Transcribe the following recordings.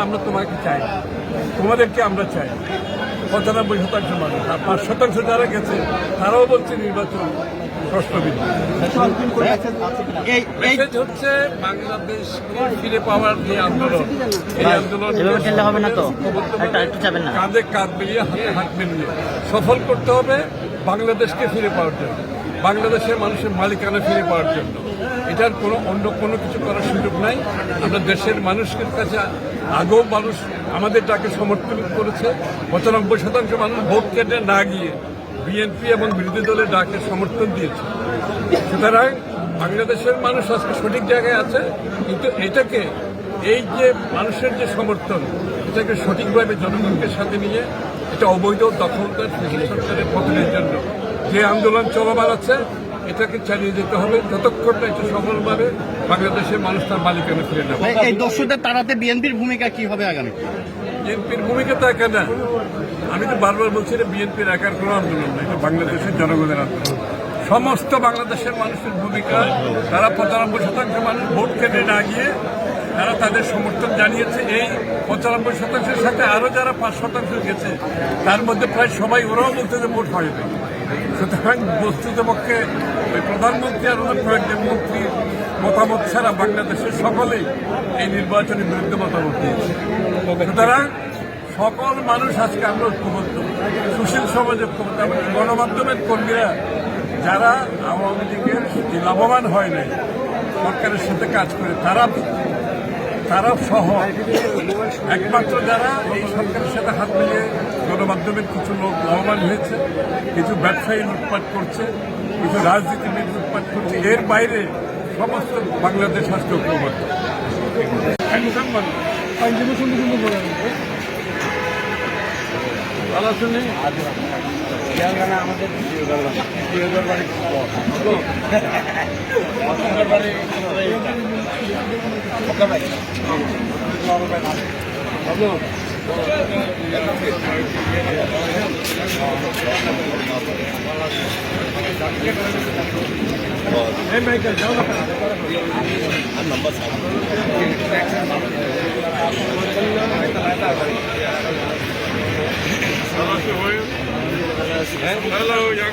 আমরা তোমাকে চাই। তোমাদেরকে আমরা চাই। পঁচানব্বই শতাংশ মানুষ। আর পাঁচ শতাংশ যারা গেছে তারাও বলছে নির্বাচন প্রশ্নবিদ্ধ। মেসেজ হচ্ছে বাংলাদেশকে ফিরে পাওয়ার যে আন্দোলন এই আন্দোলন কাঁধে কাঁধ মিলিয়ে হাতে হাত মিলিয়ে সফল করতে হবে বাংলাদেশকে ফিরে পাওয়ার জন্য। বাংলাদেশের মানুষের মালিকানা ফিরে পাওয়ার জন্য। এটার কোনো অন্য কোনো কিছু করার সুযোগ নাই। আমরা দেশের মানুষের কাছে আগেও মানুষ আমাদের ডাকে সমর্থন করেছে। পঁচানব্বই শতাংশ মানুষ ভোট কেটে না গিয়ে বিএনপি এবং বিরোধী দলের ডাকে সমর্থন দিয়েছে। সুতরাং বাংলাদেশের মানুষ আজকে সঠিক জায়গায় আছে, কিন্তু এটাকে এই যে মানুষের যে সমর্থন, এটাকে সঠিকভাবে জনগণকে সাথে নিয়ে এটা অবৈধ দখলদার সরকারের পতনের জন্য যে আন্দোলন চলমান আছে এটাকে চালিয়ে যেতে হবে। যতক্ষণ না এটা সফলভাবে বাংলাদেশের মানুষ তার মালিকানা ফিরে নেবে। এই- এই দস্যুদের তাড়াতে বিএনপির ভূমিকা কি হবে আগামী? বিএনপির ভূমিকা তো একা না। আমি তো বারবার বলছি এটা বিএনপির একার কোনো আন্দোলন না এটা বাংলাদেশের জনগণের আন্দোলন। সমস্ত বাংলাদেশের মানুষের ভূমিকা তারা পঁচানব্বই শতাংশ মানুষ ভোট কেটে না গিয়ে তারা তাদের সমর্থন জানিয়েছে। এই পঁচানব্বই শতাংশের সাথে আরও যারা পাঁচ শতাংশ গেছে তার মধ্যে প্রায় সবাই ওরাও বলতে যে ভোট হয়নি। সুতরাং বস্তুতপক্ষে ওই প্রধানমন্ত্রী আর ওদের কয়েকজন মন্ত্রী মতামত ছাড়া বাংলাদেশের সকলেই এই নির্বাচনের বিরুদ্ধে মতামত দিয়েছে। সুতরাং সকল মানুষ আজকে আমরা ঐক্যবদ্ধ। সুশীল সমাজ ঐক্যবদ্ধ গণমাধ্যমের কর্মীরা যারা আওয়ামী লীগের লাভবান হয় নাই সরকারের সাথে কাজ করে তারা তারা সহ একমাত্র যারা এই সরকারের সাথে হাত মিলিয়ে গণমাধ্যমের কিছু লোক লাভবান হয়েছে কিছু ব্যবসায়ী লুটপাট করছে কিছু রাজনীতিবিদ লুটপাট করছে। এর বাইরে সমস্ত বাংলাদেশ আজকে ঐক্যবদ্ধ। ভালো আছেন নি? ভালো? এই মাইকেল, যাও না কেন? Hello, young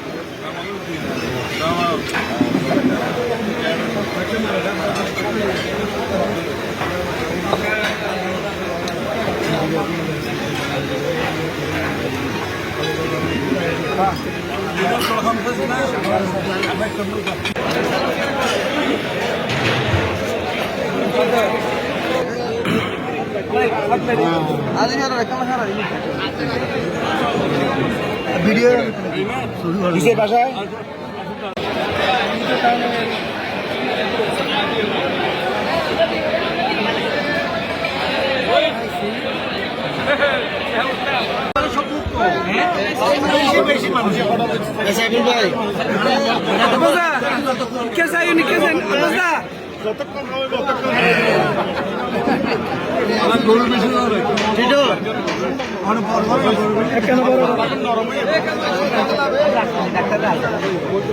ভিডিও কিসের বাসায়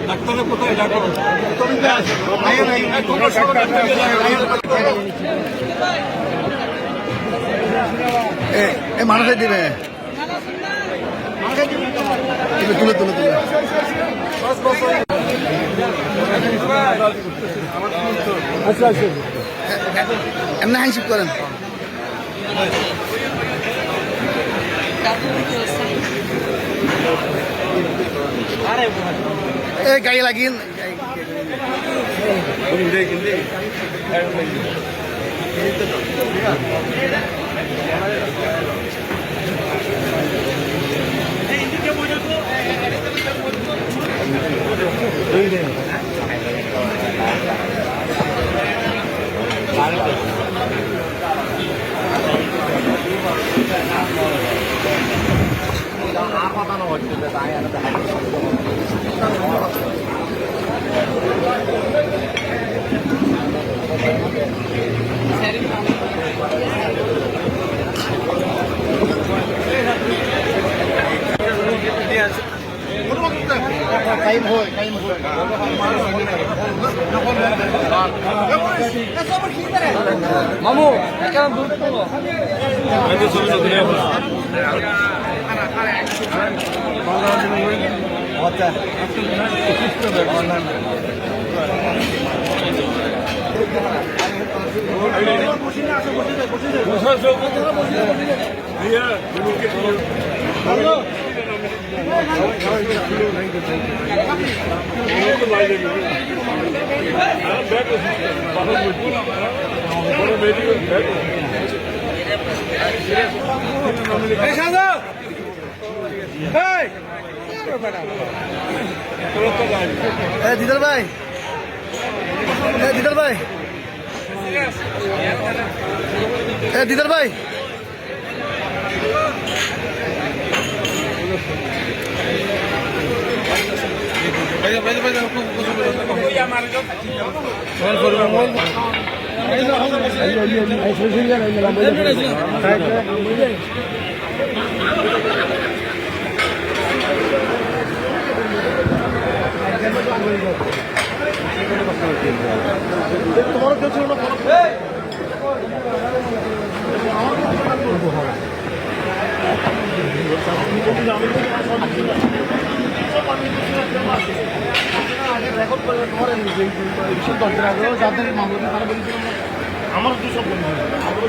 ডাক্তারের কোথায় ডাকো তোমরা সবাই ডাক্তারকে ডাকো। এ মানুষে দিবে তুলে তুলে তুলে এমনি হ্যান্ডশিপ করেন এই গাড়ি লাগিন Với. কি- এ দিদার ভাই। এ দিদার ভাই। এ দিদার যাদের মামলা তারা বলেছিল আমার দুশো সুন্দর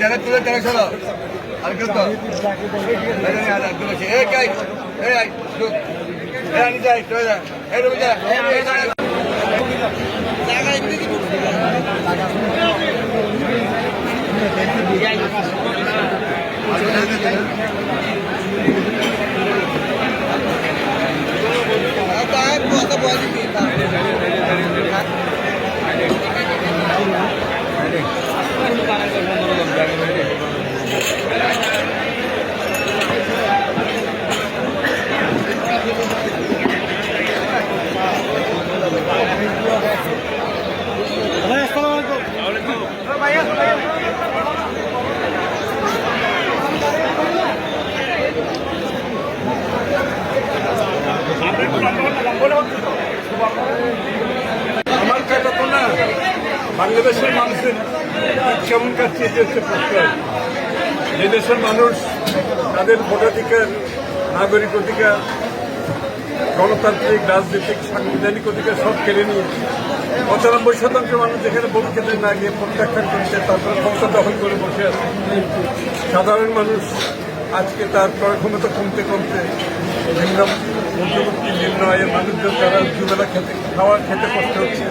যারা তুলে তারা চলো আর কেউ তো যা আমার কথা তো না বাংলাদেশের মানুষের কেমন কাছে এটি হচ্ছে প্রশ্ন যে দেশের মানুষ তাদের ভোটাধিকার, নাগরিক অধিকার, গণতান্ত্রিক, রাজনৈতিক, সাংবিধানিক অধিকার সব কেড়ে নিয়ে পঁচানব্বই শতাংশ মানুষ যেখানে ভোট কেন্দ্রে না গিয়ে প্রত্যাখ্যান করেছে, তারপরে ক্ষমতা দখল করে বসে আছে। সাধারণ মানুষ আজকে তার ক্রয় ক্ষমতা কমতে কমতে নিম্ন মধ্যবর্তী নিম্ন আয়ের মানুষজন যারা দুবেলা খেতে খাওয়ার খেতে কষ্ট হচ্ছে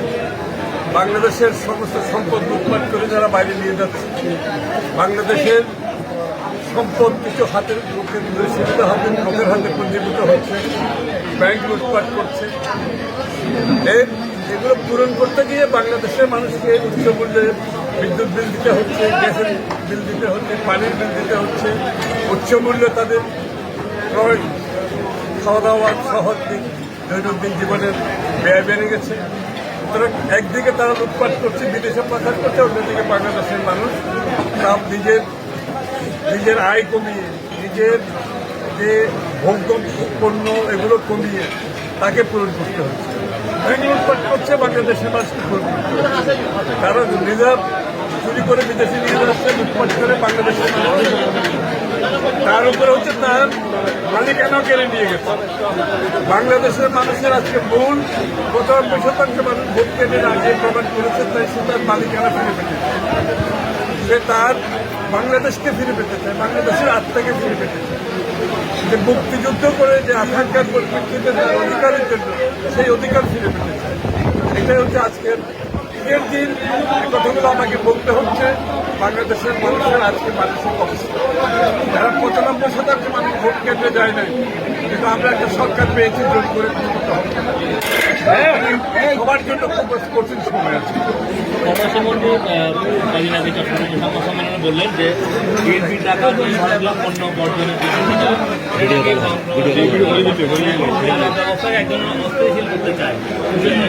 বাংলাদেশের সমস্ত সম্পদ লুটপাট করে যারা বাইরে নিয়ে যাচ্ছে, বাংলাদেশের সম্পদ কিছু হাতের লোকের সীমিত হাতের লোকের হাতে পুঞ্জীভূত হচ্ছে, ব্যাংক লুটপাট করছে। এর এগুলো পূরণ করতে গিয়ে বাংলাদেশের মানুষকে উচ্চ মূল্যে বিদ্যুৎ বিল দিতে হচ্ছে, গ্যাসের বিল দিতে হচ্ছে, পানির বিল দিতে হচ্ছে, উচ্চ মূল্যে তাদের খাওয়া দাওয়া সহজ দিন দৈনন্দিন জীবনের ব্যয় বেড়ে গেছে। সুতরাং একদিকে তারা লুটপাট করছে, বিদেশে পাচার করছে, অন্যদিকে বাংলাদেশের মানুষ তার নিজের নিজের আয় কমিয়ে, নিজের যে ভোগ্য পণ্য এগুলো কমিয়ে তাকে পূরণ করতে হচ্ছে। লুটপাট করছে, বাংলাদেশের মানুষকে পূরণ করতে হচ্ছে তারা রিজার্ভ চুরি করে বিদেশে নিয়ে যাচ্ছে, লুটপাট করে বাংলাদেশের মানুষ। তার উপরে হচ্ছে তার মালিকানাও কেড়ে নিয়ে গেছে। বাংলাদেশের মানুষের আজকে মূল পঁচানব্বই শতাংশ মানুষ ভোট কেটে আগে প্রমাণ করেছে, তাই সে তার মালিকানা ফিরে পেতে সে তার বাংলাদেশকে ফিরে পেতে চায়, বাংলাদেশের আত্মাকে ফিরে পেতে চায়। যে মুক্তিযুদ্ধ করে যে আকাঙ্ক্ষার পরিপ্রেক্ষিতে তার অধিকারের জন্য সেই অধিকার ফিরে পেতে চায়। এটাই হচ্ছে আজকের ঈদের দিন। কথাগুলো আমাকে বলতে হচ্ছে। বাংলাদেশের মানুষের আজকে মানসিক অবস্থা। যারা পঁচানব্বই শতাংশ মানুষ ভোট কেন্দ্রে যায় নাই কিন্তু আমরা একটা সরকার পেয়েছি জোর করে ক্ষমতা হবে সবার জন্য খুব কঠিন সময় আছে। কর্মসম্বন্ধে কদিন আগে সংবাদ সম্মেলনে বললেন যে বিএনপির টাকা পণ্য বর্জনের ব্যবস্থাকে একজন অস্থিতিশীল করতে চায় সেজন্য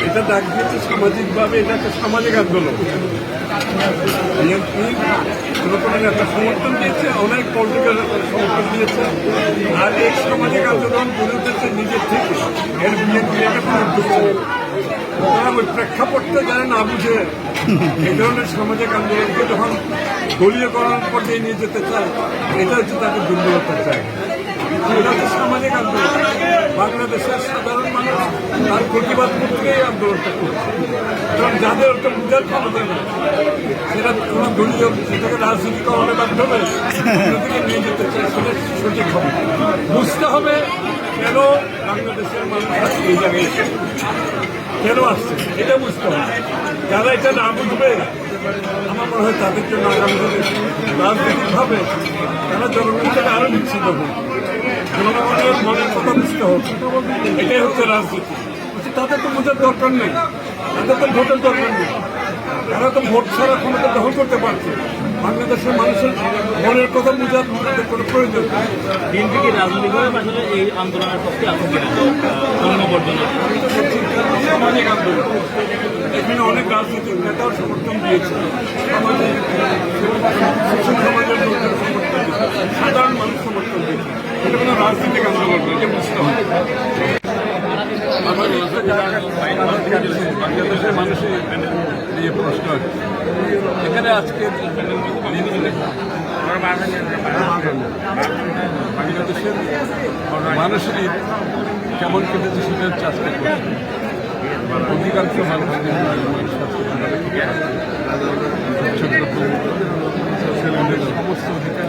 এটা একটা ডাক দিয়েছে সামাজিকভাবে এটা একটা সামাজিক আন্দোলন বিএনপি নেতা সমর্থন দিয়েছে অনেক পলিটিক্যাল সমর্থন দিয়েছে আর এই সামাজিক আন্দোলন গড়ে উঠেছে নিজের থেকে এর বিএনপি না। সুতরাং ওই প্রেক্ষাপটটা যারা না বুঝে এই ধরনের সামাজিক আন্দোলনকে যখন দলীয়করণ পর্যায়ে নিয়ে যেতে চায় এটা হচ্ছে তাদের দুর্বলতার জায়গা এটা হচ্ছে সামাজিক আন্দোলন। বাংলাদেশের সাধারণ মানুষ তার প্রতিবাদ করতে এই আন্দোলনটা করছে। এবং যাদের ওটা বুঝার ক্ষমতা নেই, সেটা কোনো দলীয় সেটাকে রাজনীতিকরণের মাধ্যমে অন্যদিকে নিয়ে যেতে চায় সেটা সঠিক হবে বুঝতে হবে কেন বাংলাদেশের মানুষ এই জায়গায় কেন আসছে? এটা বুঝতে হবে। যারা এটা না বুঝবে, আমার মনে হয় তাদের জন্য আগামী রাজনৈতিকভাবে তারা জনগণ থেকে আরও বিচ্ছিন্ন হবে জনগণের মনের কথা বুঝতে হবে এটাই হচ্ছে রাজনীতি। বলছি, তাদের তো বোঝার দরকার নেই। তাদের তো ভোটের দরকার নেই। তারা তো ভোট ছাড়া ক্ষমতা দখল করতে পারছে। বাংলাদেশের মানুষের মনের কথা বোঝার তাদের কোনো প্রয়োজন নেই। বিএনপি কি রাজনৈতিকভাবে আসলে এই আন্দোলনের পক্ষে সামাজিক আন্দোলন এখানে অনেক রাজনৈতিক নেতাও সমর্থন দিয়েছে। শিশু সমাজের লোকজন সমর্থন দিয়েছে। সাধারণ মানুষ সমর্থন দিয়েছে। রাজনৈতিক আন্দোলন না, এটা বুঝতে হবে বাংলাদেশের মানুষের নিয়ে প্রশ্ন। এখানে আজকে বাংলাদেশের মানুষের কেমন কেটেছে সেটা হচ্ছে আজকে। অধিকাংশ মানুষ সমস্ত অধিকার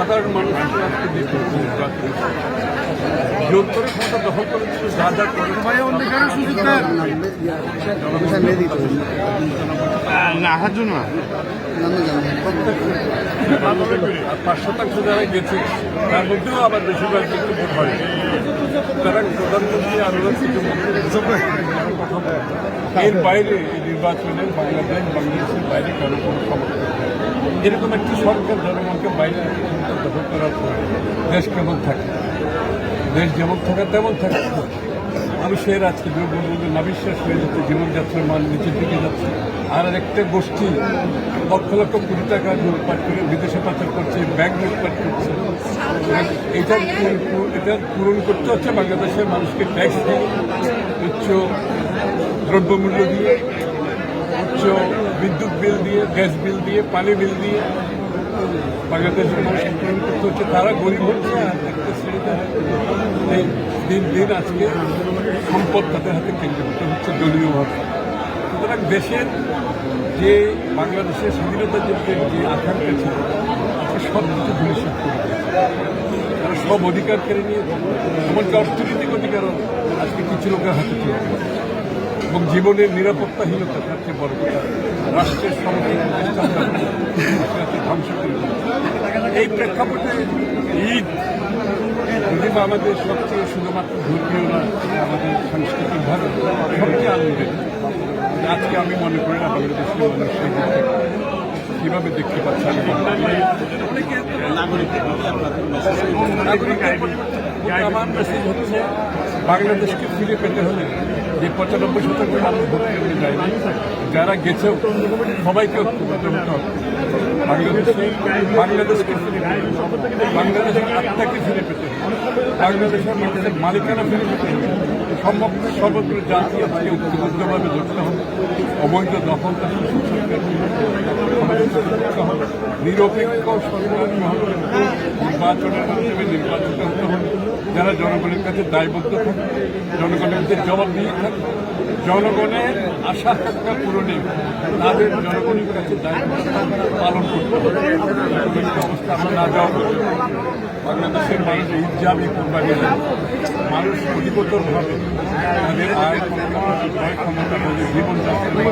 সাধারণ মানুষ আজকে দেখতে যোগ্যর ক্ষমতা দখল করেছিল যা যা করে না আসার জন্য পাঁচ শতাংশ যারা গেছে তার মধ্যেও আবার বেশিরভাগ কিন্তু ভোট হয়। সুতরাং প্রধানমন্ত্রী আন্দোলন থেকে কথা এর বাইরে এই নির্বাচনে বাংলাদেশ বাংলাদেশের বাইরে কারও কোনো ক্ষমতা নেই। এরকম একটি সরকার জনগণকে বাইরে দখল করার পর দেশ কেমন থাকে? দেশ যেমন থাকে, তেমন থাকে। মানুষের আজকে দ্রব্যমূল্য নাবিশ্বাস হয়ে যাচ্ছে জীবনযাত্রার মান নিচের দিকে যাচ্ছে। আর একটা গোষ্ঠী লক্ষ লক্ষ কোটি টাকা লুটপাট করে বিদেশে পাচার করছে ব্যাংক লুটপাট করছে। এটা পূরণ- পূরণ করতে হচ্ছে বাংলাদেশের মানুষকে ট্যাক্স দিয়ে। উচ্চ দ্রব্যমূল্য দিয়ে, উচ্চ বিদ্যুৎ বিল দিয়ে, গ্যাস বিল দিয়ে, পানি বিল দিয়ে। বাংলাদেশের মানুষ করতে হচ্ছে, তারা গরিব হচ্ছে, আর একটা শ্রেণীতে এই দিন দিন আজকে সম্পদ তাদের হাতে কেন্দ্রীভূত হচ্ছে দলীয়ভাবে সুতরাং দেশের যে বাংলাদেশের স্বাধীনতা যুদ্ধের যে আকাঙ্ক্ষা ছিল সব কিছু ধূলিসাৎ করে তারা সব অধিকার কেড়ে নিয়েছে, এমনকি অর্থনৈতিক অধিকারও আজকে কিছু লোকের হাতে চলে এবং জীবনের নিরাপত্তাহীনতা তার চেয়ে বড় কথা। রাষ্ট্রের ধ্বংস করে এই প্রেক্ষাপটে ঈদ যদি বা আমাদের সবচেয়ে শুধুমাত্র ধর্মীয় না আমাদের সাংস্কৃতিকভাবে সবচেয়ে আনন্দের। আজকে আমি মনে করি না বাংলাদেশের মানুষ সেই দিকটাকে কীভাবে দেখতে পাচ্ছে আমি অনেকে পরিবর্তন আমার মেসেজ হচ্ছে বাংলাদেশকে ফিরে পেতে হলে যে পঁচানব্বই শতাংশ মানুষ ভোট কেন্দ্রে যায়নি, যারা গেছেও সবাইকে ঐক্যবদ্ধ হতে হবে। বাংলাদেশে বাংলাদেশকে ফিরে বাংলাদেশের আত্মাকে ফিরে পেতে বাংলাদেশের মানুষের মালিকানা ফিরে পেতে হবে। সম্ভব সর্বত্র জাতি আজকে ঐক্যবদ্ধভাবে ধরতে হবে। অবৈধ দখলটা করতে নিরপেক্ষ সর্বনিম্ন নির্বাচনের মাধ্যমে নির্বাচিত হতে হবে। যারা জনগণের কাছে দায়বদ্ধ থাকবে, জনগণের কাছে দিয়ে থাকে জনগণের আশা আকাঙ্ক্ষা পূরণে তাদের জনগণের কাছে দায়িত্ব পালন করতে হবে। অবস্থা আমরা না পর্যন্ত। বাংলাদেশের মানুষ উদযাপন কোরবানি মানুষ অধিকতরভাবে তাদের আয়, ক্ষমতা তাদের জীবনযাত্রা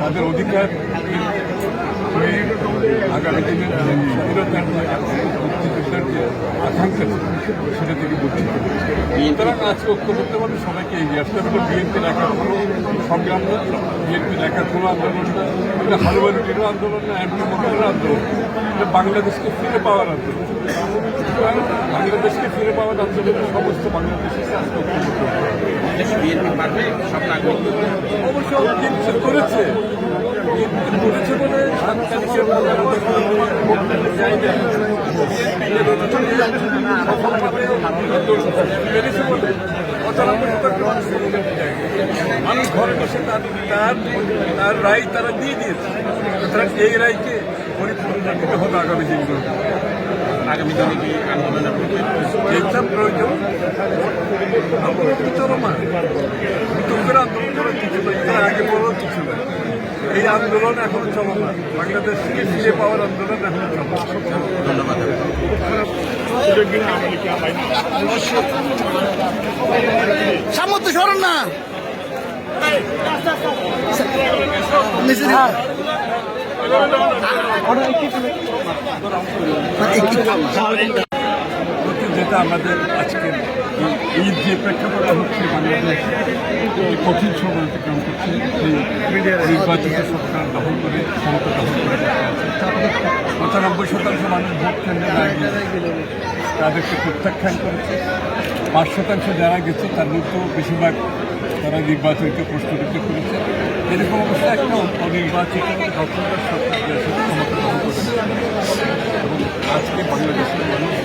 তাদের অধিকার আগামী যে আকাঙ্ক্ষা, সেটা থেকে বঞ্চিত হচ্ছে। সুতরাং আজকে ঐক্যবদ্ধভাবে সবাইকে এগিয়ে আসতে হবে বিএনপির একার কোনো সংগ্রাম না বিএনপির একার কোনো আন্দোলন না এটা হালুয়ারিটিরও আন্দোলন না এমপি মোটরের আন্দোলন এটা বাংলাদেশকে ফিরে পাওয়ার আন্দোলন বাংলাদেশকে ফিরে পাওয়ার আন্দোলনে সমস্ত বাংলাদেশের আজকে ঐক্যবদ্ধ। অবশ্য করেছে করেছে বলে আন্দোলন মানুষ ঘরে বসে তার তার তার রায় তারা দিয়ে দিয়েছে। সুতরাং এই রায়কে পরিপূর্ণ দিতে হবে আগামী দিনগুলো। আগামী দিনে কি আন্দোলনের এইটা প্রয়োজন আন্দোলন তো নতুন করে আন্দোলন করার কিছু তার আগে বড় কিছু নেই। এই আন্দোলন এখন চলমান। বাংলাদেশকে ফিরে পাওয়ার আন্দোলন এখন চলমান। সামর্থ্য সরণ না। যেটা আমাদের আজকের এই যে প্রেক্ষাপটে হচ্ছে বাংলাদেশ কঠিন সময় অতিক্রম করছে নির্বাচিত সরকার দখল করে, ক্ষমতা দখল করে পঁচানব্বই শতাংশ মানুষ ভোট কেন্দ্রে না গিয়ে তাদেরকে প্রত্যাখ্যান করেছে। পাঁচ শতাংশ যারা গেছে, তার মধ্যেও বেশিরভাগ তারা নির্বাচনকে প্রশ্নবিদ্ধ করেছে। এরকম অবস্থা একটা অনির্বাচিত সরকার ক্ষমতা গ্রহণ করেছে এবং আজকে বাংলাদেশের মানুষ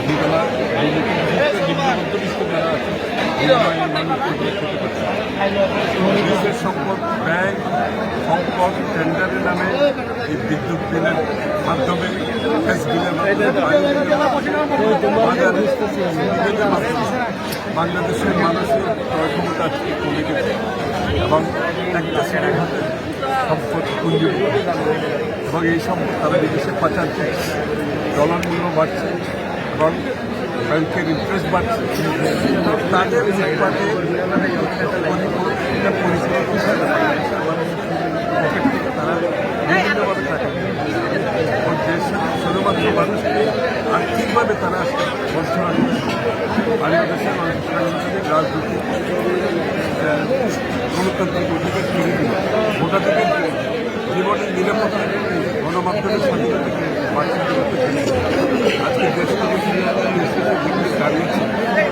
বিদ্যুৎ বাংলাদেশের মানুষের ক্রয় ক্ষমতা কমে গেছে এবং একটা শ্রেণির হাতে সম্পদ পুঞ্জীভূত এবং এই সম্পদ তারা বিদেশে পাচার করছে। বাড়ছে এবং ব্যাংকের ইন্টারেস্ট বাড়ছে তাদের থেকে তারা আর্থিকভাবে তারা আহ, গণতান্ত্রিক অধিকার ফিরে দিল ভোটাধিকারকে জীবনের নিরাপত্তাকে গণমাধ্যমের করতে পেরেছে আজকে দেশ থেকে দিল্লি দাঁড়িয়েছে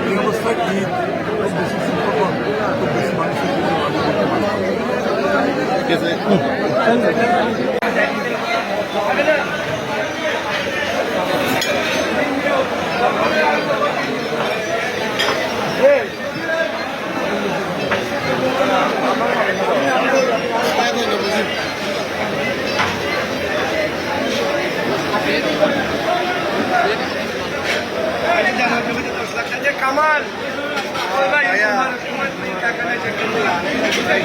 এই অবস্থায় কি খুব বেশি সুখকর খুব বেশি মানুষের জন্য আমি বলতে পারব না। কামাল মুকুট লাগানো সবাই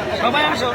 সবাই আসো।